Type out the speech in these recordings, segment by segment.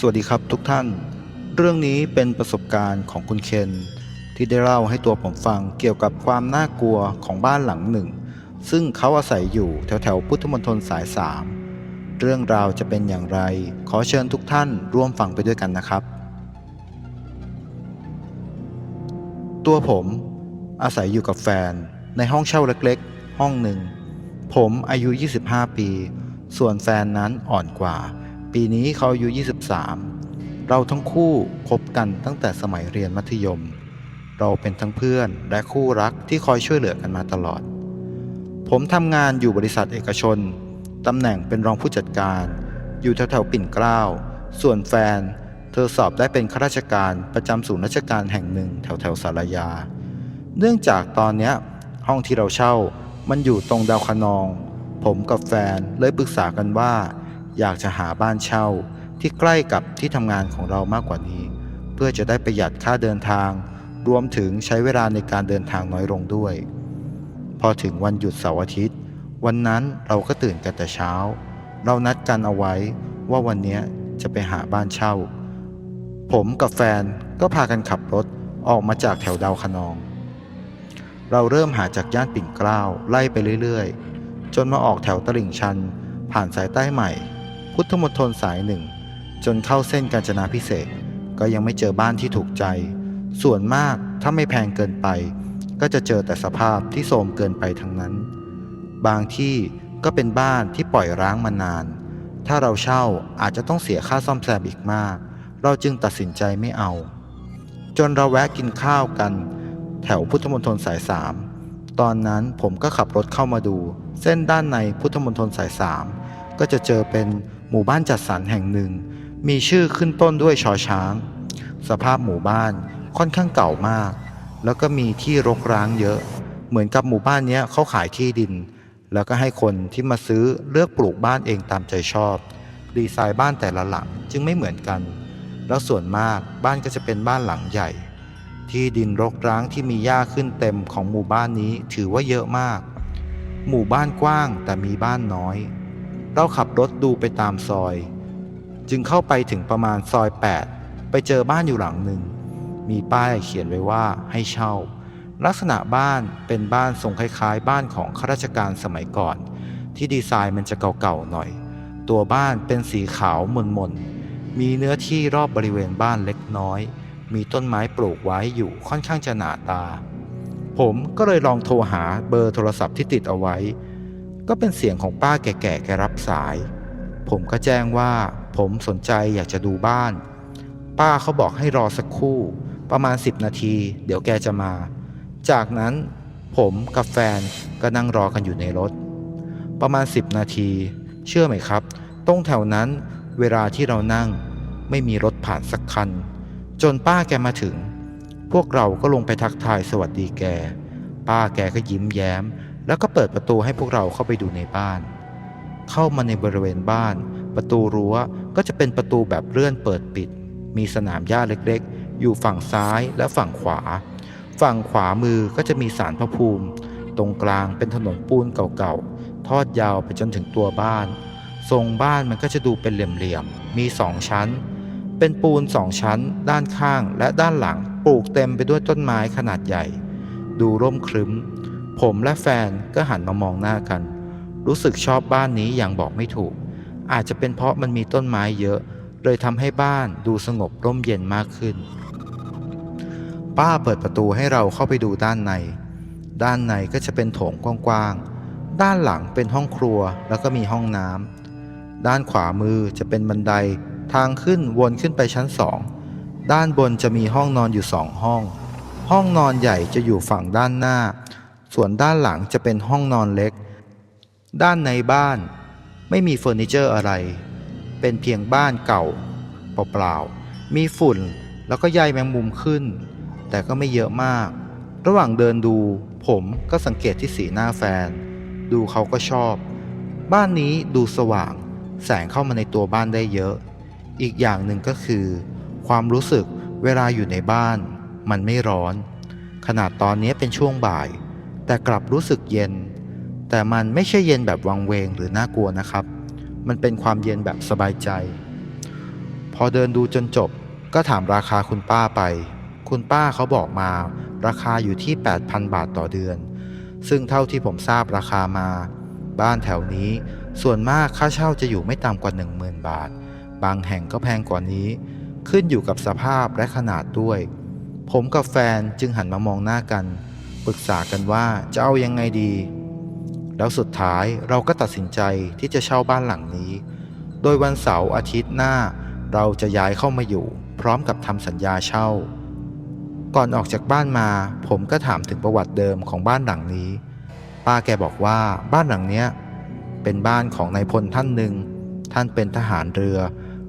สวัสดีครับทุกท่าน เรื่องนี้เป็นประสบการณ์ของคุณเคน ที่ได้เล่าให้ตัวผมฟังเกี่ยวกับความน่ากลัวของบ้านหลังหนึ่ง ซึ่งเขาอาศัยอยู่แถวแถวพุทธมณฑลสายสามเรื่องราวจะเป็นอย่างไร ขอเชิญทุกท่านร่วมฟังไปด้วยกันนะครับ ตัวผมอาศัยอยู่กับแฟน ในห้องเช่าเล็กๆ ห้องหนึ่ง ผมอายุ 25 ปี ส่วนแฟนนั้นอ่อนกว่า ปีนี้เขาอายุ 23 เราทั้งคู่คบกันตั้งแต่สมัยเรียนมัธยม เราเป็นทั้งเพื่อนและคู่รักที่คอยช่วยเหลือกันมาตลอด ผมทำงานอยู่บริษัทเอกชน ตำแหน่งเป็นรองผู้จัดการ อยู่แถวๆปิ่นเกล้า ส่วนแฟน เธอสอบได้เป็นข้าราชการประจำศูนย์ราชการแห่งหนึ่งแถวๆสารยา เนื่องจากตอนนี้ห้องที่เราเช่ามันอยู่ตรงดาวคะนอง ผมกับแฟนเลยปรึกษากันว่า อยากจะหาบ้านเช่าที่ใกล้กับที่ทำงานของเรามากกว่านี้ เพื่อจะได้ประหยัดค่าเดินทาง รวมถึงใช้เวลาในการเดินทางน้อยลงด้วย พอถึงวันหยุดเสาร์อาทิตย์ วันนั้นเราก็ตื่นกันแต่เช้า เรานัดกันเอาไว้ว่าวันนี้จะไปหาบ้านเช่า ผมกับแฟนก็พากันขับรถออกมาจากแถวดาวคะนอง เราเริ่มหาจากย่านปิ่นเกล้าไล่ไปเรื่อยๆ จนมาออกแถวตลิ่งชัน ผ่านสายใต้ใหม่ พุทธมณฑลสายหนึ่ง จนเข้าเส้นกาญจนาพิเศษก็ยังไม่เจอบ้านที่ถูกใจ ส่วนมากถ้าไม่แพงเกินไป ก็จะเจอแต่สภาพที่โทรมเกินไปทั้งนั้น บางที่ก็เป็นบ้านที่ปล่อยร้างมานาน ถ้าเราเช่าอาจจะต้องเสียค่าซ่อมแซมอีกมาก เราจึงตัดสินใจไม่เอา จนเราแวะกินข้าวกัน แถวพุทธมณฑลสายสามตอนนั้นผมก็ขับรถเข้ามาดู เส้นด้านในพุทธมณฑลสายสามก็จะเจอเป็น หมู่บ้านจัดสรรแห่งหนึ่ง มีชื่อขึ้นต้นด้วยชอช้าง สภาพหมู่บ้านค่อนข้างเก่ามาก แล้วก็มีที่รกร้างเยอะ เหมือนกับหมู่บ้านนี้เขาขายที่ดิน แล้วก็ให้คนที่มาซื้อเลือกปลูกบ้านเองตามใจชอบ ดีไซน์บ้านแต่ละหลังจึงไม่เหมือนกัน แล้วส่วนมากบ้านก็จะเป็นบ้านหลังใหญ่ ที่ดินรกร้างที่มีหญ้าขึ้นเต็มของหมู่บ้านนี้ถือว่าเยอะมาก หมู่บ้านกว้างแต่มีบ้านน้อย เราขับรถดูไปตามซอย จึงเข้าไปถึงประมาณซอย 8 ไปเจอบ้านอยู่หลังหนึ่ง มีป้ายเขียนไว้ว่าให้เช่า ลักษณะบ้านเป็นบ้านทรงคล้ายๆ บ้านของข้าราชการสมัยก่อน ที่ดีไซน์มันจะเก่าๆหน่อย ตัวบ้านเป็นสีขาวมนๆ มีเนื้อที่รอบบริเวณบ้านเล็กน้อย มีต้นไม้ปลูกไว้อยู่ค่อนข้างจะหนาตา ผมก็เลยลองโทรหาเบอร์โทรศัพท์ที่ติดเอาไว้ ก็เป็นเสียงของป้าแก่ๆแกรับสาย ผมก็แจ้งว่าผมสนใจอยากจะดูบ้าน ป้าเขาบอกให้รอสักครู่ ประมาณ 10 นาที เดี๋ยวแกจะมา จากนั้นผมกับแฟนก็นั่งรอกันอยู่ในรถ ประมาณ 10 นาที เชื่อไหมครับ ตรงแถวนั้นเวลาที่เรานั่งไม่มีรถผ่านสักคัน จนป้าแกมาถึง พวกเราก็ลงไปทักทายสวัสดีแก ป้าแกก็ยิ้มแย้ม แล้วก็เปิดประตูให้พวกเราเข้าไปดูในบ้าน เข้ามาในบริเวณบ้าน ประตูรั้วก็จะเป็นประตูแบบเลื่อนเปิดปิด มีสนามหญ้าเล็กๆ อยู่ฝั่งซ้ายและฝั่งขวา ฝั่งขวามือก็จะมีศาลพระภูมิ ตรงกลางเป็นถนนปูนเก่าๆ ทอดยาวไปจนถึงตัวบ้าน ทรงบ้านมันก็จะดูเป็นเหลี่ยมๆ มีสองชั้น เป็นปูนสองชั้น ด้านข้างและด้านหลัง ปลูกเต็มไปด้วยต้นไม้ขนาดใหญ่ ดูร่มครึ้ม ผมและแฟนก็หันมามองหน้ากัน รู้สึกชอบบ้านนี้อย่างบอกไม่ถูก อาจจะเป็นเพราะมันมีต้นไม้เยอะ เลยทำให้บ้านดูสงบร่มเย็นมากขึ้น ป้าเปิดประตูให้เราเข้าไปดูด้านใน ด้านในก็จะเป็นโถงกว้างๆ ด้านหลังเป็นห้องครัวแล้วก็มีห้องน้ำด้านขวามือจะเป็นบันไดทางขึ้นวนขึ้นไปชั้นสองด้านบนจะมีห้องนอนอยู่สองห้อง ห้องนอนใหญ่จะอยู่ฝั่งด้านหน้า ส่วนด้านหลังจะเป็นห้องนอนเล็ก ด้านในบ้านไม่มีเฟอร์นิเจอร์อะไร เป็นเพียงบ้านเก่า เปล่าๆ มีฝุ่นแล้วก็ใยแมงมุมขึ้น แต่ก็ไม่เยอะมาก ระหว่างเดินดูผมก็สังเกตที่สีหน้าแฟน ดูเขาก็ชอบ บ้านนี้ดูสว่าง แสงเข้ามาในตัวบ้านได้เยอะ อีกอย่างหนึ่งก็คือ ความรู้สึกเวลาอยู่ในบ้าน มันไม่ร้อน ขนาดตอนนี้เป็นช่วงบ่าย แต่กลับรู้สึกเย็น แต่มันไม่ใช่เย็นแบบวังเวงหรือน่ากลัวนะครับ มันเป็นความเย็นแบบสบายใจ พอเดินดูจนจบก็ถามราคาคุณป้าไป คุณป้าเขาบอกมา ราคาอยู่ที่ 8,000 บาทต่อเดือน ซึ่งเท่าที่ผมทราบราคามา บ้านแถวนี้ ส่วนมากค่าเช่าจะอยู่ไม่ต่ำกว่า 10,000 บาท บางแห่งก็แพงกว่านี้ ขึ้นอยู่กับสภาพและขนาดด้วย ผมกับแฟนจึงหันมามองหน้ากัน ปรึกษากันว่าจะเอายังไงดี แล้วสุดท้ายเราก็ตัดสินใจที่จะเช่าบ้านหลังนี้ โดยวันเสาร์อาทิตย์หน้า เราจะย้ายเข้ามาอยู่ พร้อมกับทำสัญญาเช่า ก่อนออกจากบ้านมา ผมก็ถามถึงประวัติเดิมของบ้านหลังนี้ ป้าแกบอกว่าบ้านหลังเนี้ยเป็นบ้านของนายพลท่านหนึ่ง ท่านเป็นทหารเรือ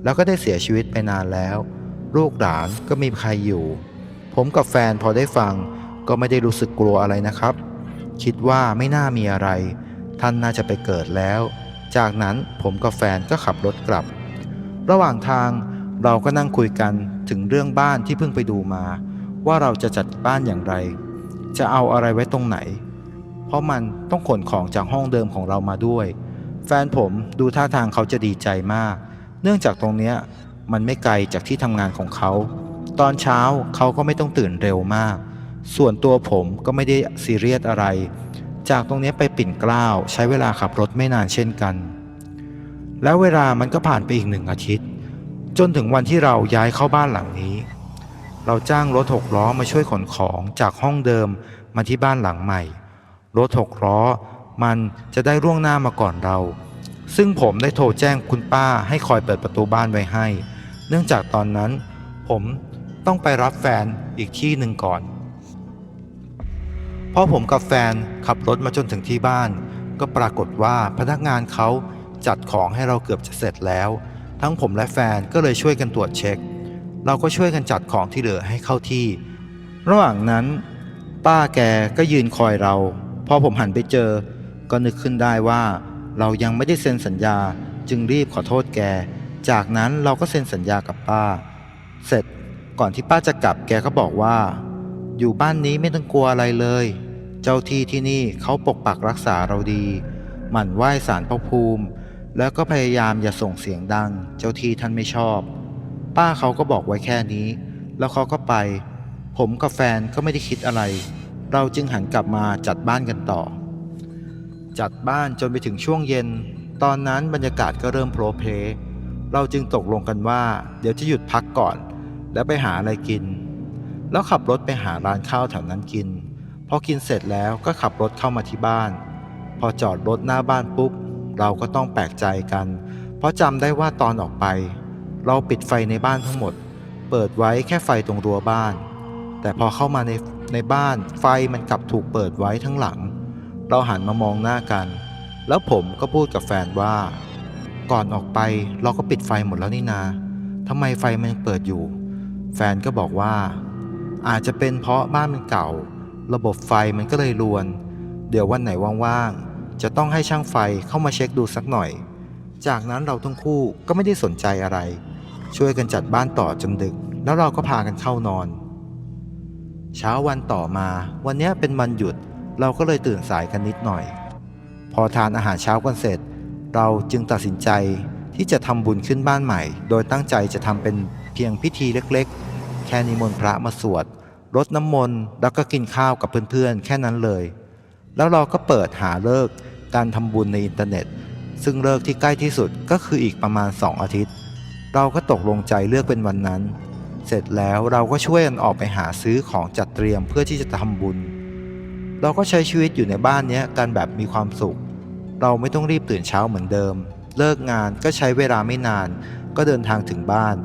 แล้วก็ได้เสียชีวิตไปนานแล้ว ลูกหลานก็มีใครอยู่ ผมกับแฟนพอได้ฟัง ก็ไม่ได้รู้สึกกลัวอะไรนะครับ คิดว่าไม่น่ามีอะไร ท่านน่าจะไปเกิดแล้ว จากนั้นผมกับแฟนก็ขับรถกลับ ระหว่างทางเราก็นั่งคุยกันถึงเรื่องบ้านที่เพิ่งไปดูมา ว่าเราจะจัดบ้านอย่างไร จะเอาอะไรไว้ตรงไหน เพราะมันต้องขนของจากห้องเดิมของเรามาด้วย แฟนผมดูท่าทางเขาจะดีใจมาก เนื่องจากตรงเนี้ยมันไม่ไกลจากที่ทำงานของเขา ตอนเช้าเขาก็ไม่ต้องตื่นเร็วมาก ส่วนตัวผมก็ไม่ได้ซีเรียสอะไร จากตรงนี้ไปปิ่นเกล้าใช้เวลาขับรถไม่นานเช่นกัน แล้วเวลามันก็ผ่านไปอีกหนึ่งอาทิตย์ จนถึงวันที่เราย้ายเข้าบ้านหลังนี้ เราจ้างรถหกล้อมาช่วยขนของจากห้องเดิมมาที่บ้านหลังใหม่ รถหกล้อมันจะได้ร่วงหน้ามาก่อนเรา ซึ่งผมได้โทรแจ้งคุณป้าให้คอยเปิดประตูบ้านไว้ให้ เนื่องจากตอนนั้น ผมต้องไปรับแฟนอีกที่หนึ่งก่อน พอผมกับแฟนขับรถมาจนถึงที่บ้าน ก็ปรากฏว่าพนักงานเขาจัดของให้เราเกือบจะเสร็จแล้ว ทั้งผมและแฟนก็เลยช่วยกันตรวจเช็ค เราก็ช่วยกันจัดของที่เหลือให้เข้าที่ ระหว่างนั้น ป้าแกก็ยืนคอยเรา พอผมหันไปเจอ ก็นึกขึ้นได้ว่า เรายังไม่ได้เซ็นสัญญาจึงรีบขอโทษแก จากนั้นเราก็เซ็นสัญญากับป้า เสร็จก่อนที่ป้าจะกลับแกก็บอกว่า อยู่บ้านนี้ไม่ต้องกลัวอะไรเลย เจ้าที่ที่นี่เขาปกปักรักษาเราดี หมั่นไหว้สารพระภูมิ แล้วก็พยายามอย่าส่งเสียงดัง เจ้าที่ท่านไม่ชอบ ป้าเขาก็บอกไว้แค่นี้ แล้วเขาก็ไป ผมกับแฟนก็ไม่ได้คิดอะไร เราจึงหันกลับมาจัดบ้านกันต่อ จัดบ้านจนไปถึงช่วงเย็น ตอนนั้นบรรยากาศก็เริ่มโผล่เพลเราจึงตกลงกันว่า เดี๋ยวจะหยุดพักก่อน แล้วไปหาอะไรกิน แล้วขับรถไปหาร้านข้าวแถวนั้นกิน พอกินเสร็จแล้วก็ขับรถเข้ามาที่บ้าน พอจอดรถหน้าบ้านปุ๊บ เราก็ต้องแปลกใจกัน เพราะจำได้ว่าตอนออกไป เราปิดไฟในบ้านทั้งหมด เปิดไว้แค่ไฟตรงรั้วบ้าน แต่พอเข้ามาในในบ้านไฟมันกลับถูกเปิดไว้ทั้งหลัง เราหันมามองหน้ากัน แล้วผมก็พูดกับแฟนว่า ก่อนออกไปเราก็ปิดไฟหมดแล้วนี่นาทำไมไฟมันยังเปิดอยู่ แฟนก็บอกว่า อาจจะเป็นเพราะบ้านมันเก่า ระบบไฟมันก็เลยรวน เดี๋ยววันไหนว่างๆ จะต้องให้ช่างไฟเข้ามาเช็คดูสักหน่อย จากนั้นเราทั้งคู่ก็ไม่ได้สนใจอะไร ช่วยกันจัดบ้านต่อจนดึก แล้วเราก็พากันเข้านอน เช้าวันต่อมาวันนี้เป็นวันหยุดเราก็เลยตื่นสายกันนิดหน่อย พอทานอาหารเช้ากันเสร็จ เราจึงตัดสินใจที่จะทำบุญขึ้นบ้านใหม่ โดยตั้งใจจะทำเป็นเพียงพิธีเล็กๆ แค่นิมนต์พระมาสวด รดน้ำมนต์แล้วก็กินข้าวกับเพื่อนๆ แค่นั้นเลย แล้วเราก็เปิดหาเลิกการทำบุญในอินเทอร์เน็ต ซึ่งเลิกที่ใกล้ที่สุดก็คืออีกประมาณ 2 อาทิตย์ เราก็ตกลงใจเลือกเป็นวันนั้น เสร็จแล้วเราก็ช่วยกันออกไปหาซื้อของจัดเตรียมเพื่อที่จะทำบุญ เราก็ใช้ชีวิตอยู่ในบ้านนี้กันแบบมีความสุข เราไม่ต้องรีบตื่นเช้าเหมือนเดิม เลิกงานก็ใช้เวลาไม่นาน ก็เดินทางถึงบ้าน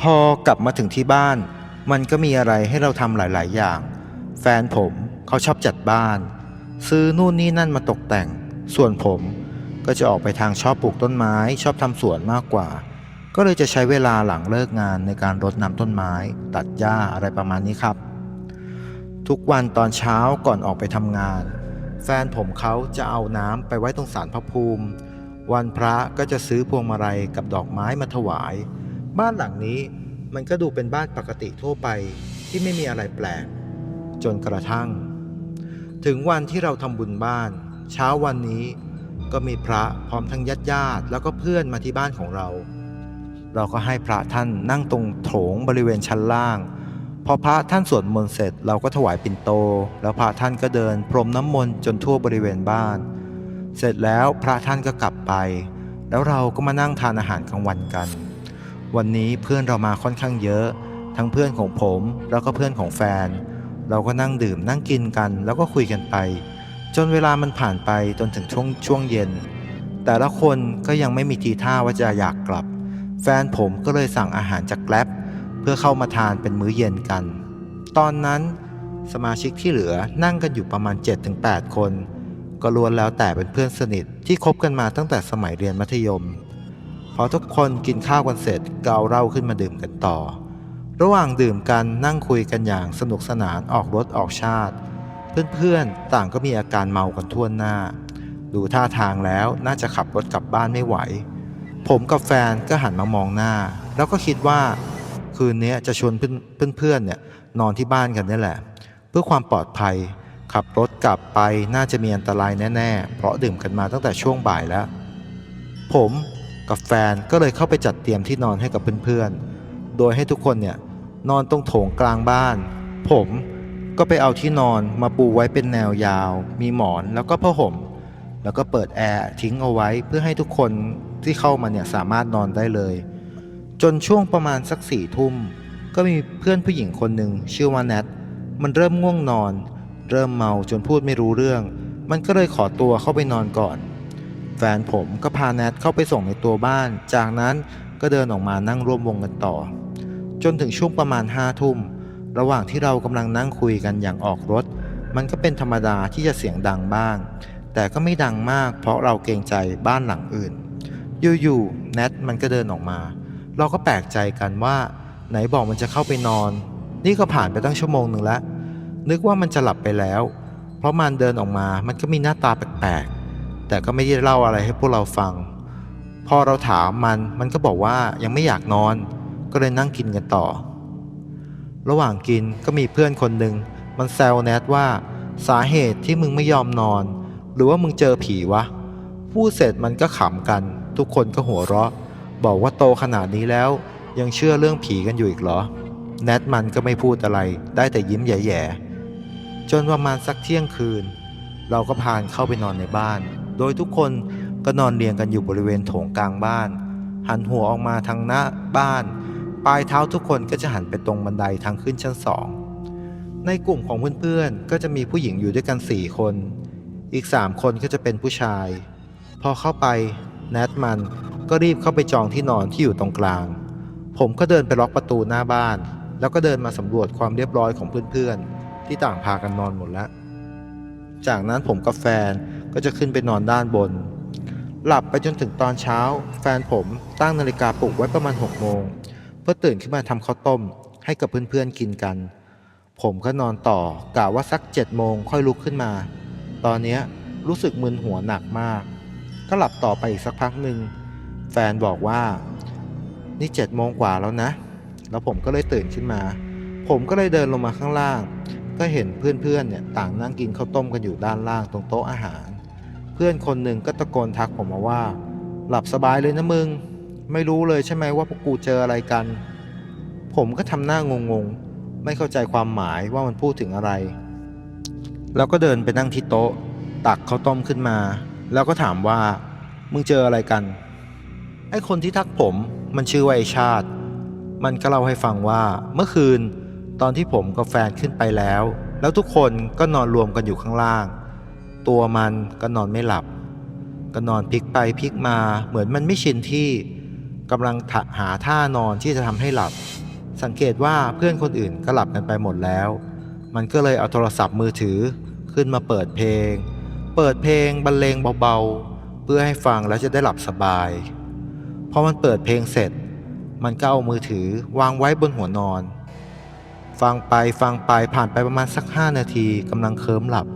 พอกลับมาถึงที่บ้าน มันก็มีอะไรให้เราทำหลาย ๆ อย่าง แฟนผมเขาชอบจัดบ้าน ซื้อนู่นนี่นั่นมาตกแต่ง ส่วนผมก็จะออกไปทางชอบปลูกต้นไม้ ชอบทำสวนมากกว่า ก็เลยจะใช้เวลาหลังเลิกงานในการรดน้ำต้นไม้ ตัดหญ้าอะไรประมาณนี้ครับ ทุกวันตอนเช้าก่อนออกไปทำงาน แฟนผมเขาจะเอาน้ำไปไว้ตรงศาลพระภูมิ วันพระก็จะซื้อพวงมาลัยกับดอกไม้มาถวาย บ้านหลังนี้ มันก็ดูเป็นบ้านปกติทั่วไปที่ไม่มีอะไรแปลก จนกระทั่ง ถึงวันที่เราทำบุญบ้าน เช้าวันนี้ก็มีพระพร้อมทั้งญาติญาติแล้วก็เพื่อนมาที่บ้านของเรา เราก็ให้พระท่านนั่งตรงโถงบริเวณชั้นล่าง พอพระท่านสวดมนต์เสร็จ เราก็ถวายปิ่นโต แล้วพระท่านก็เดิน พรมน้ำมนต์จนทั่วบริเวณบ้าน เสร็จแล้วพระท่านก็กลับไป แล้วเราก็มานั่งทานอาหารกลางวันกัน วันนี้เพื่อนเรามาค่อนข้างเยอะ ทั้งเพื่อนของผมแล้วก็เพื่อนของแฟน เราก็นั่งดื่มนั่งกินกัน แล้วก็คุยกันไป จนเวลามันผ่านไปจนถึงช่วงช่วงเย็น แต่ละคนก็ยังไม่มีทีท่าว่าจะอยากกลับ แฟนผมก็เลยสั่งอาหารจากแกล็บเพื่อเข้ามาทานเป็นมื้อเย็นกัน ตอนนั้นสมาชิกที่เหลือนั่งกันอยู่ประมาณ 7-8 คน ก็ล้วนแล้วแต่เป็นเพื่อนสนิทที่คบกันมาตั้งแต่สมัยเรียนมัธยม อทุกคนกินข้าวกันเสร็จก็เอาเหล้าขึ้นมาดื่มกันต่อ ระหว่างดื่มกันนั่งคุยกันอย่างสนุกสนานออกรถออกชาติ เพื่อนๆต่างก็มีอาการเมากันทั่วหน้า ดูท่าทางแล้วน่าจะขับรถกลับบ้านไม่ไหว ผมกับแฟนก็หันมามองหน้า แล้วก็คิดว่า คืนนี้จะชวนเพื่อนๆเนี่ยนอนที่บ้านกันนี่แหละ เพื่อความปลอดภัย ขับรถกลับไปน่าจะมีอันตรายแน่ ๆ เพราะดื่มกันมาตั้งแต่ช่วงบ่ายแล้ว ผม กับแฟนก็เลยเข้าไปจัดเตรียมที่นอนให้กับเพื่อนๆ โดยให้ทุกคนเนี่ยนอนตรงโถงกลางบ้าน ผมก็ไปเอาที่นอนมาปูไว้เป็นแนวยาว มีหมอนแล้วก็ผ้าห่ม แล้วก็เปิดแอร์ทิ้งเอาไว้เพื่อให้ทุกคนที่เข้ามาเนี่ยสามารถนอนได้เลย จนช่วงประมาณสักสี่ทุ่ม ก็มีเพื่อนผู้หญิงคนหนึ่งชื่อว่าแนทมันเริ่มง่วงนอน เริ่มเมาจนพูดไม่รู้เรื่อง มันก็เลยขอตัวเข้าไปนอนก่อน แฟนผมก็พาแนทเข้าไปส่งในตัวบ้าน จากนั้นก็เดินออกมานั่งร่วมวงกันต่อ จนถึงช่วงประมาณห้าทุ่ม ระหว่างที่เรากำลังนั่งคุยกันอย่างออกรถ มันก็เป็นธรรมดาที่จะเสียงดังบ้าง แต่ก็ไม่ดังมากเพราะเราเกรงใจบ้านหลังอื่น อยู่ๆแนทมันก็เดินออกมา เราก็แปลกใจกันว่า ไหนบอกมันจะเข้าไปนอน นี่ก็ผ่านไปตั้งชั่วโมงหนึ่งแล้ว นึกว่ามันจะหลับไปแล้ว เพราะมันเดินออกมามันก็มีหน้าตาแปลกๆ แต่ก็ไม่ได้เล่าอะไรให้พวกเราฟัง พอเราถามมันมันก็บอกว่ายังไม่อยากนอน ก็เลยนั่งกินกันต่อ ระหว่างกินก็มีเพื่อนคนหนึ่งมันแซวแนทว่าสาเหตุที่มึงไม่ยอมนอน หรือว่ามึงเจอผีวะพูดเสร็จมันก็ขำกัน ทุกคนก็หัวเราะ บอกว่าโตขนาดนี้แล้ว ยังเชื่อเรื่องผีกันอยู่อีกเหรอแนทมันก็ไม่พูดอะไร ได้แต่ยิ้มแย่ๆจนประมาณสักเที่ยงคืน เราก็พานเข้าไปนอนในบ้าน โดยทุกคนก็นอนเรียงกันอยู่บริเวณโถงกลางบ้าน หันหัวออกมาทางหน้าบ้าน ปลายเท้าทุกคนก็จะหันไปตรงบันไดทางขึ้นชั้นสอง ในกลุ่มของเพื่อนๆ ก็จะมีผู้หญิงอยู่ด้วยกัน 4 คน อีก 3 คนก็จะเป็นผู้ชาย พอเข้าไปแนทมันก็รีบเข้าไปจองที่นอนที่อยู่ตรงกลาง ผมก็เดินไปล็อกประตูหน้าบ้าน แล้วก็เดินมาสำรวจความเรียบร้อยของเพื่อนๆ ที่ต่างพากันนอนหมดแล้ว จากนั้นผมกับแฟน ก็จะขึ้นไปนอนด้านบน หลับไปจนถึงตอนเช้า แฟนผมตั้งนาฬิกาปลุกไว้ประมาณ6โมงเพื่อตื่นขึ้นมาทำข้าวต้ม ให้กับเพื่อนๆกินกัน ผมก็นอนต่อกะว่าสัก7โมงค่อยลุกขึ้นมา ตอนนี้รู้สึกมึนหัวหนักมาก ก็หลับต่อไปอีกสักพักหนึ่งแฟนบอกว่านี่เจ็ดโมงกว่าแล้วนะ แล้วผมก็เลยตื่นขึ้นมา ผมก็เลยเดินลงมาข้างล่าง ก็เห็นเพื่อนๆเนี่ยต่างนั่งกินข้าวต้มกันอยู่ด้านล่างตรงโต๊ะอาหาร พื่อนคนหนึ่งก็ตะโกนทักผมมาว่า หลับสบายเลยนะมึง ไม่รู้เลยใช่ไหมว่าพวกกูเจออะไรกัน ผมก็ทำหน้างงๆไม่เข้าใจความหมายว่ามันพูดถึงอะไร แล้วก็เดินไปนั่งที่โต๊ะ ตักข้าวต้มขึ้นมา แล้วก็ถามว่า มึงเจออะไรกัน ไอ้คนที่ทักผมมันชื่อว่าไอชาติ มันก็เล่าให้ฟังว่าเมื่อคืน ตอนที่ผมกับแฟนขึ้นไปแล้ว แล้วทุกคนก็นอนรวมกันอยู่ข้างล่าง ตัวมันก็นอนไม่หลับ ก็นอนพลิกไปพลิกมาเหมือนมันไม่ชินที่กำลังหาท่านอนที่จะทำให้หลับ สังเกตว่าเพื่อนคนอื่นก็หลับกันไปหมดแล้ว มันก็เลยเอาโทรศัพท์มือถือขึ้นมาเปิดเพลง เปิดเพลงบรรเลงเบาๆ เพื่อให้ฟังแล้วจะได้หลับสบายพอมันเปิดเพลงเสร็จ มันก็เอามือถือวางไว้บนหัวนอน ฟังไปฟังไปผ่านไปประมาณสักห้านาทีกำลังเคลิ้มหลับ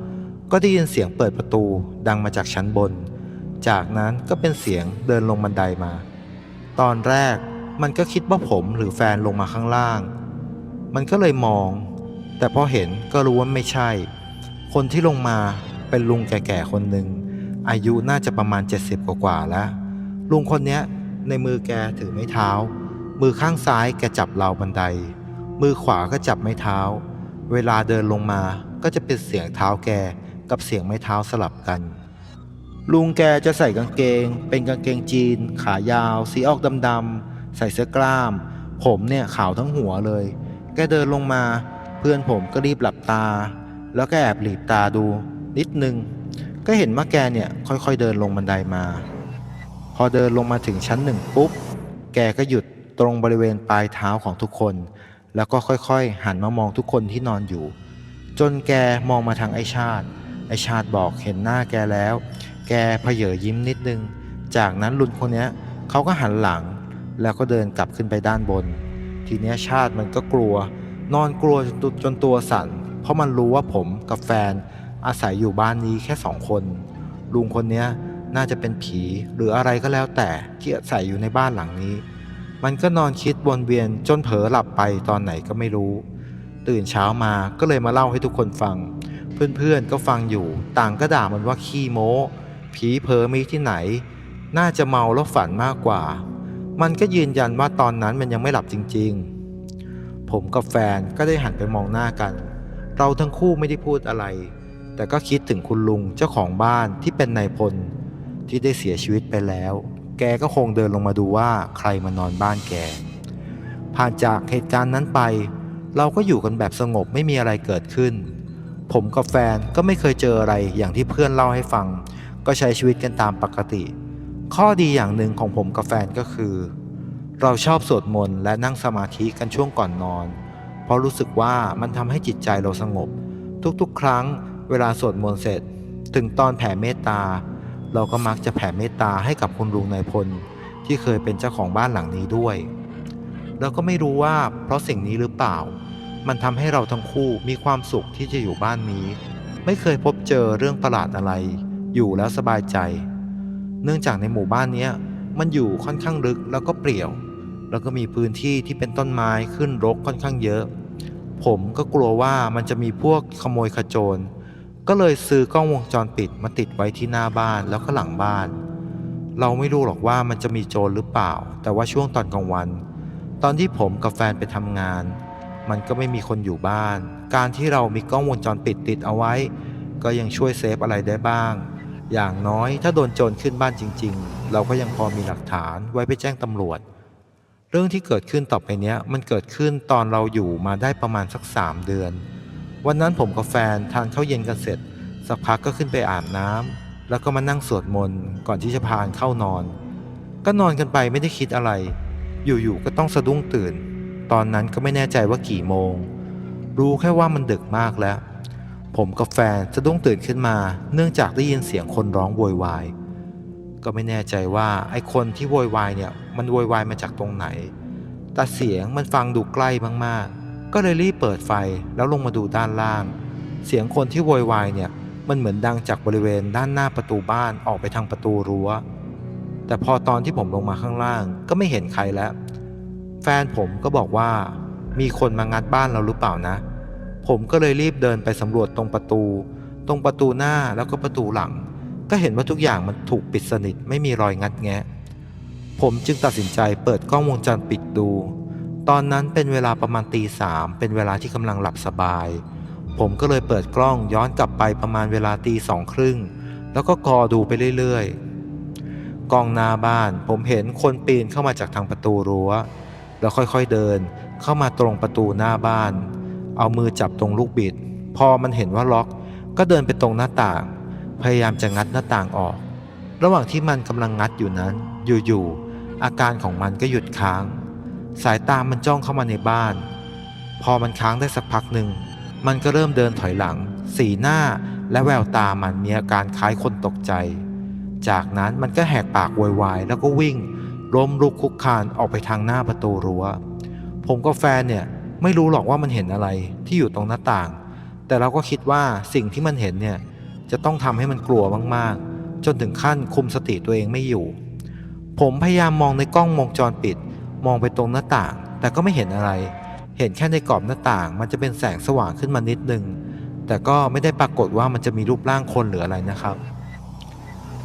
ก็ได้ยินเสียงเปิดประตูดังมาจากชั้นบน จากนั้นก็เป็นเสียงเดินลงบันไดมา ตอนแรกมันก็คิดว่าผมหรือแฟนลงมาข้างล่าง มันก็เลยมอง แต่พอเห็นก็รู้ว่าไม่ใช่ คนที่ลงมาเป็นลุงแก่ๆคนหนึ่ง อายุน่าจะประมาณ 70 กว่าๆแล้ว ลุงคนนี้ในมือแกถือไม้เท้า มือข้างซ้ายแกจับราวบันได มือขวาก็จับไม้เท้า เวลาเดินลงมาก็จะเป็นเสียงเท้าแก กับเสียงไม้เท้าสลับกัน ลุงแกจะใส่กางเกง เป็นกางเกงจีน ขายาว สีออกดำๆใส่เสื้อกล้าม ผมเนี่ยขาวทั้งหัวเลย แกเดินลงมา เพื่อนผมก็รีบหลับตา แล้วก็แอบหลีบตาดู นิดนึง ก็เห็นว่าแกเนี่ยค่อยๆเดินลงบันไดมา พอเดินลงมาถึงชั้นหนึ่งปุ๊บ แกก็หยุดตรงบริเวณปลายเท้าของทุกคน แล้วก็ค่อยๆ หันมามองทุกคนที่นอนอยู่ จนแกมองมาทางไอชาติ ไอชาติบอกเห็นหน้าแกแล้ว แกเพเยอยิ้มนิดนึง จากนั้นลุนคนเนี้ยเขาก็หันหลัง แล้วก็เดินกลับขึ้นไปด้านบน ทีเนี้ยชาติมันก็กลัว นอนกลัวจนตัวจนตัวสั่น เพราะมันรู้ว่าผมกับแฟนอาศัยอยู่บ้านนี้แค่สองคน ลุงคนเนี้ยน่าจะเป็นผีหรืออะไรก็แล้วแต่ที่อาศัยอยู่ในบ้านหลังนี้ มันก็นอนคิดวนเวียนจนเผลอหลับไปตอนไหนก็ไม่รู้ ตื่นเช้ามาก็เลยมาเล่าให้ทุกคนฟัง เพื่อนๆก็ฟังอยู่ต่างก็ด่ามันว่าขี้โม้ ผีเผลอมีที่ไหน น่าจะเมาแล้วฝันมากกว่า มันก็ยืนยันว่าตอนนั้นมันยังไม่หลับจริงๆ ผมกับแฟนก็ได้หันไปมองหน้ากัน เราทั้งคู่ไม่ได้พูดอะไร แต่ก็คิดถึงคุณลุงเจ้าของบ้านที่เป็นนายพล ที่ได้เสียชีวิตไปแล้ว แกก็คงเดินลงมาดูว่าใครมานอนบ้านแก ผ่านจากเหตุการณ์นั้นไป เราก็อยู่กันแบบสงบไม่มีอะไรเกิดขึ้น ผมกับแฟนก็ไม่เคยเจออะไรอย่างที่เพื่อนเล่าให้ฟัง ก็ใช้ชีวิตกันตามปกติ ข้อดีอย่างหนึ่งของผมกับแฟนก็คือ เราชอบสวดมนต์และนั่งสมาธิกันช่วงก่อนนอน เพราะรู้สึกว่ามันทำให้จิตใจเราสงบ ทุกๆ ครั้งเวลาสวดมนต์เสร็จ ถึงตอนแผ่เมตตา เราก็มักจะแผ่เมตตาให้กับคุณลุงนายพล ที่เคยเป็นเจ้าของบ้านหลังนี้ด้วย เราก็ไม่รู้ว่าเพราะสิ่งนี้หรือเปล่า มันทำให้เราทั้งคู่มีความสุขที่จะอยู่บ้านนี้ ไม่เคยพบเจอเรื่องประหลาดอะไร อยู่แล้วสบายใจ เนื่องจากในหมู่บ้านนี้มันอยู่ค่อนข้างลึกแล้วก็เปลี่ยว แล้วก็มีพื้นที่ที่เป็นต้นไม้ขึ้นรกค่อนข้างเยอะ ผมก็กลัวว่ามันจะมีพวกขโมยขโจร ก็เลยซื้อกล้องวงจรปิดมาติดไว้ที่หน้าบ้านแล้วก็หลังบ้าน เราไม่รู้หรอกว่ามันจะมีโจรหรือเปล่า แต่ว่าช่วงตอนกลางวัน ตอนที่ผมกับแฟนไปทำงาน มันก็ไม่มีคนอยู่บ้าน การที่เรามีกล้องวงจรปิดติดเอาไว้ ก็ยังช่วยเซฟอะไรได้บ้าง อย่างน้อยถ้าโดนโจรขึ้นบ้านจริง ๆ เราก็ยังพอมีหลักฐานไว้ไปแจ้งตำรวจ เรื่องที่เกิดขึ้นต่อไปเนี้ยมันเกิดขึ้นตอนเราอยู่มาได้ประมาณสักสามเดือน วันนั้นผมกับแฟนทานข้าวเย็นกันเสร็จ สักพักก็ขึ้นไปอาบน้ำแล้วก็มานั่งสวดมนต์ก่อนที่จะพานเข้านอน ก็นอนกันไปไม่ได้คิดอะไร อยู่ๆก็ต้องสะดุ้งตื่น ตอนนั้นก็ไม่แน่ใจว่ากี่โมง รู้แค่ว่ามันดึกมากแล้ว ผมกับแฟนสะดุ้งตื่นขึ้นมา เนื่องจากได้ยินเสียงคนร้องโวยวาย ก็ไม่แน่ใจว่าไอ้คนที่โวยวายเนี่ยมันโวยวายมาจากตรงไหน แต่เสียงมันฟังดูใกล้มากๆ ก็เลยรีบเปิดไฟแล้วลงมาดูด้านล่าง เสียงคนที่โวยวายเนี่ยมันเหมือนดังจากบริเวณด้านหน้าประตูบ้านออกไปทางประตูรั้ว แต่พอตอนที่ผมลงมาข้างล่างก็ไม่เห็นใครแล้ว แฟนผมก็บอกว่า มีคนมางัดบ้านเราหรือเปล่านะ ผมก็เลยรีบเดินไปสำรวจตรงประตู ตรงประตูหน้าแล้วก็ประตูหลัง ก็เห็นว่าทุกอย่างมันถูกปิดสนิทไม่มีรอยงัดแงะ ผมจึงตัดสินใจเปิดกล้องวงจรปิดดู ตอนนั้นเป็นเวลาประมาณตีสามเป็นเวลาที่กำลังหลับสบาย ผมก็เลยเปิดกล้องย้อนกลับไปประมาณเวลาตีสองครึ่งแล้วก็กอดูไปเรื่อยๆกล้องหน้าบ้านผมเห็นคนปีนเข้ามาจากทางประตูรั้ว แล้วค่อยๆเดิน เข้ามาตรงประตูหน้าบ้าน เอามือจับตรงลูกบิด พอมันเห็นว่าล็อก ก็เดินไปตรงหน้าต่าง พยายามจะงัดหน้าต่างออก ระหว่างที่มันกำลังงัดอยู่นั้น อยู่ๆอาการของมันก็หยุดค้าง สายตามันจ้องเข้ามาในบ้าน พอมันค้างได้สักพักหนึ่งมันก็เริ่มเดินถอยหลัง สีหน้าและแววตามันมีอาการคล้ายคนตกใจ จากนั้นมันก็แหกปากโวยวายแล้วก็วิ่ง ล้มลุกคุกคานออกไปทางหน้าประตูรั้ว ผมกับแฟนเนี่ยไม่รู้หรอกว่ามันเห็นอะไรที่อยู่ตรงหน้าต่าง แต่เราก็คิดว่าสิ่งที่มันเห็นเนี่ยจะต้องทำให้มันกลัวมากๆ จนถึงขั้นคุมสติตัวเองไม่อยู่ ผมพยายามมองในกล้องวงจรปิด มองไปตรงหน้าต่าง แต่ก็ไม่เห็นอะไร เห็นแค่ในกรอบหน้าต่าง มันจะเป็นแสงสว่างขึ้นมานิดนึง แต่ก็ไม่ได้ปรากฏว่ามันจะมีรูปร่างคนหรืออะไรนะครับ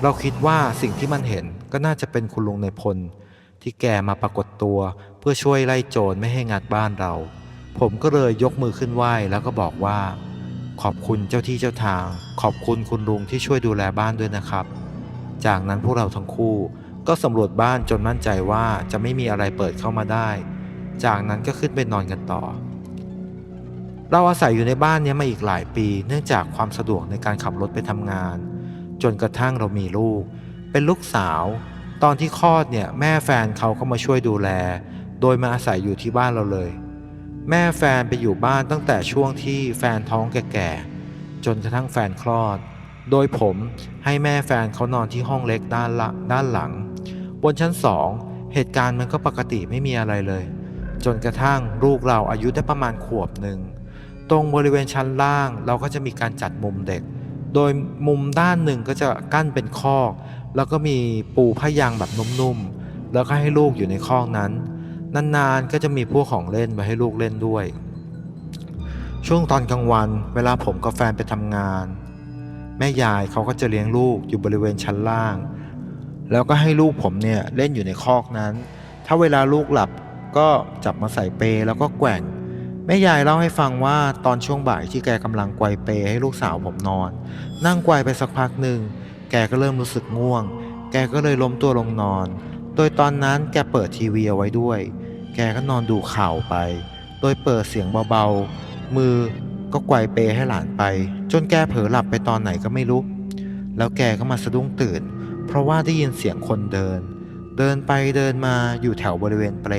เราคิดว่าสิ่งที่มันเห็น ก็น่าจะเป็นคุณลุงในพล ที่แกมาปรากฏตัวเพื่อช่วยไล่โจรไม่ให้งัดบ้านเรา ผมก็เลยยกมือขึ้นไหว้แล้วก็บอกว่า ขอบคุณเจ้าที่เจ้าทาง ขอบคุณคุณลุงที่ช่วยดูแลบ้านด้วยนะครับ จากนั้นพวกเราทั้งคู่ก็สำรวจบ้านจนมั่นใจว่าจะไม่มีอะไรเปิดเข้ามาได้ จากนั้นก็ขึ้นไปนอนกันต่อ เราอาศัยอยู่ในบ้านนี้มาอีกหลายปี เนื่องจากความสะดวกในการขับรถไปทำงาน จนกระทั่งเรามีลูก เป็นลูกสาว ตอนที่คลอดเนี่ยแม่แฟนเขาก็มาช่วยดูแล โดยมาอาศัยอยู่ที่บ้านเราเลย แม่แฟนไปอยู่บ้านตั้งแต่ช่วงที่แฟนท้องแก่ๆจนกระทั่งแฟนคลอด โดยผมให้แม่แฟนเขานอนที่ห้องเล็กด้านละด้านหลัง บนชั้นสองเหตุการณ์มันก็ปกติไม่มีอะไรเลย จนกระทั่งลูกเราอายุได้ประมาณขวบหนึ่งตรงบริเวณชั้นล่างเราก็จะมีการจัดมุมเด็ก โดยมุมด้านหนึ่งก็จะกั้นเป็นคอก แล้วก็มีปูผ้ายางแบบนุ่มๆ แล้วก็ให้ลูกอยู่ในคอกนั้น นานๆ ก็จะมีพวกของเล่นมาให้ลูกเล่นด้วย ช่วงตอนกลางวันเวลาผมกับแฟนไปทำงาน แม่ยายเขาก็จะเลี้ยงลูกอยู่บริเวณชั้นล่าง แล้วก็ให้ลูกผมเนี่ยเล่นอยู่ในคอกนั้น ถ้าเวลาลูกหลับก็จับมาใส่เปแล้วก็แกว่ง แม่ยายเล่าให้ฟังว่าตอนช่วงบ่ายที่แกกำลังไกวเปให้ลูกสาวผมนอน นั่งไกวไปสักพักหนึ่ง แกก็เริ่มรู้สึกง่วง แกก็เลยล้มตัวลงนอน โดยตอนนั้นแกเปิดทีวีเอาไว้ด้วย แกก็นอนดูข่าวไป โดยเปิดเสียงเบาๆ มือก็ไกวเปให้หลานไป จนแกเผลอหลับไปตอนไหนก็ไม่รู้ แล้วแกก็มาสะดุ้งตื่น เพราะว่าได้ยินเสียงคนเดิน เดินไปเดินมาอยู่แถวบริเวณเปล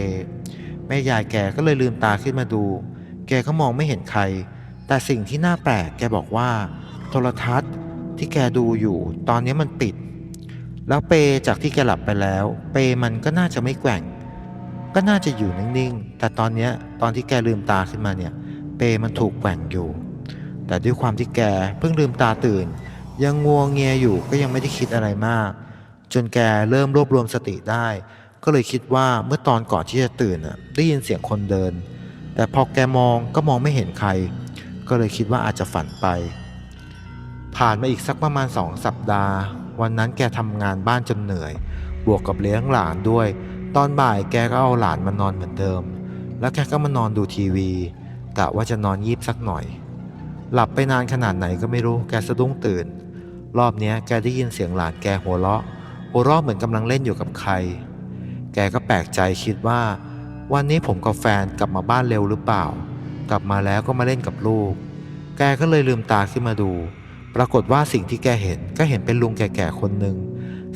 แม่ยายแกก็เลยลืมตาขึ้นมาดู แกก็มองไม่เห็นใคร แต่สิ่งที่น่าแปลกแกบอกว่า โทรทัศน์ที่แกดูอยู่ ตอนนี้มันปิด แล้วเปจากที่แกหลับไปแล้ว เปมันก็น่าจะไม่แกว่ง ก็น่าจะอยู่นิ่งๆ แต่ตอนนี้ตอนที่แกลืมตาขึ้นมาเนี่ย เปมันถูกแกว่งอยู่ แต่ด้วยความที่แกเพิ่งลืมตาตื่น ยังงัวงเงียอยู่ก็ยังไม่ได้คิดอะไรมาก จนแกเริ่มรวบรวมสติได้ ก็เลยคิดว่าเมื่อตอนก่อนที่จะตื่นน่ะได้ยินเสียงคนเดิน แต่พอแกมองก็มองไม่เห็นใคร ก็เลยคิดว่าอาจจะฝันไป ผ่านมาอีกสักประมาณสองสัปดาห์ วันนั้นแกทำงานบ้านจนเหนื่อย บวกกับเลี้ยงหลานด้วย ตอนบ่ายแกก็เอาหลานมานอนเหมือนเดิม แล้วแกก็มานอนดูทีวีกะว่าจะนอนยีบสักหน่อย หลับไปนานขนาดไหนก็ไม่รู้ แกสะดุ้งตื่น รอบนี้แกได้ยินเสียงหลานแกหัวเราะ หัวเราะเหมือนกำลังเล่นอยู่กับใคร แกก็แปลกใจคิดว่า วันนี้ผมกับแฟนกลับมาบ้านเร็วหรือเปล่า กลับมาแล้วก็มาเล่นกับลูก แกก็เลยลืมตาขึ้นมาดู ปรากฏว่าสิ่งที่แกเห็นก็เห็นเป็นลุงแก่ๆคนหนึ่ง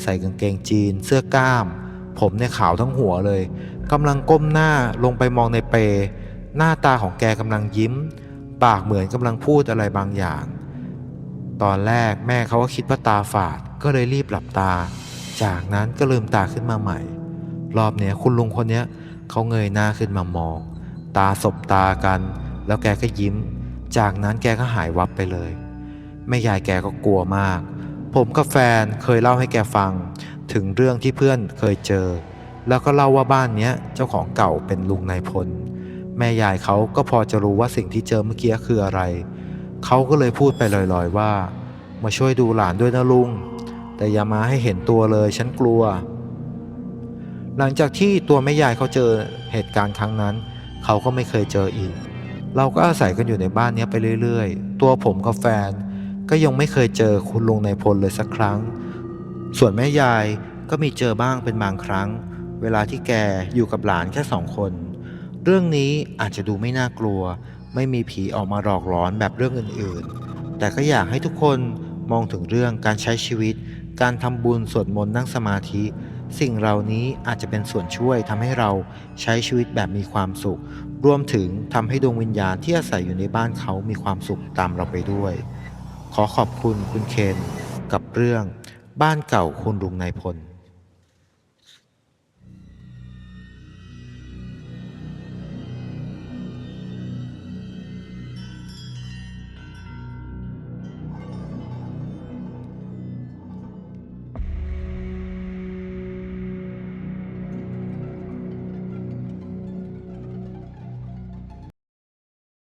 ใส่กางเกงจีน เสื้อกล้าม ผมเนี่ยขาวทั้งหัวเลยกำลังก้มหน้าลงไปมองในเป หน้าตาของแกกำลังยิ้ม ปากเหมือนกำลังพูดอะไรบางอย่าง ตอนแรกแม่เขาก็คิดว่าตาฝาดก็เลยรีบหลับตา จากนั้นก็ลืมตาขึ้นมาใหม่ รอบเนี้ยคุณลุงคนเนี้ย เขาเงยหน้าขึ้นมามอง ตาสบตากัน แล้วแกก็ยิ้ม จากนั้นแกก็หายวับไปเลยแม่ยายแกก็กลัวมาก ผมกับแฟนเคยเล่าให้แกฟัง ถึงเรื่องที่เพื่อนเคยเจอ แล้วก็เล่าว่าบ้านเนี้ยเจ้าของเก่าเป็นลุงนายพล แม่ยายเขาก็พอจะรู้ว่าสิ่งที่เจอเมื่อกี้คืออะไร เขาก็เลยพูดไปลอยๆว่า มาช่วยดูหลานด้วยนะลุง แต่อย่ามาให้เห็นตัวเลยฉันกลัว หลังจากที่ตัวแม่ยายเขาเจอเหตุการณ์ครั้งนั้น เขาก็ไม่เคยเจออีก เราก็อาศัยกันอยู่ในบ้านนี้ไปเรื่อย ๆ ตัวผมกับแฟน ก็ยังไม่เคยเจอคุณลุงในพลเลยสักครั้ง ส่วนแม่ยายก็มีเจอบ้างเป็นบางครั้ง เวลาที่แกอยู่กับหลานแค่สองคน เรื่องนี้อาจจะดูไม่น่ากลัว ไม่มีผีออกมาหลอกหลอนแบบเรื่องอื่นๆ แต่ก็อยากให้ทุกคนมองถึงเรื่องการใช้ชีวิต การทำบุญสวดมนต์นั่งสมาธิ สิ่งเหล่านี้อาจจะเป็นส่วนช่วยทำให้เราใช้ชีวิตแบบมีความสุข รวมถึงทำให้ดวงวิญญาณที่อาศัยอยู่ในบ้านเขามีความสุขตามเราไปด้วย ขอขอบคุณคุณเคนกับเรื่องบ้านเก่าคุณลุงนายพล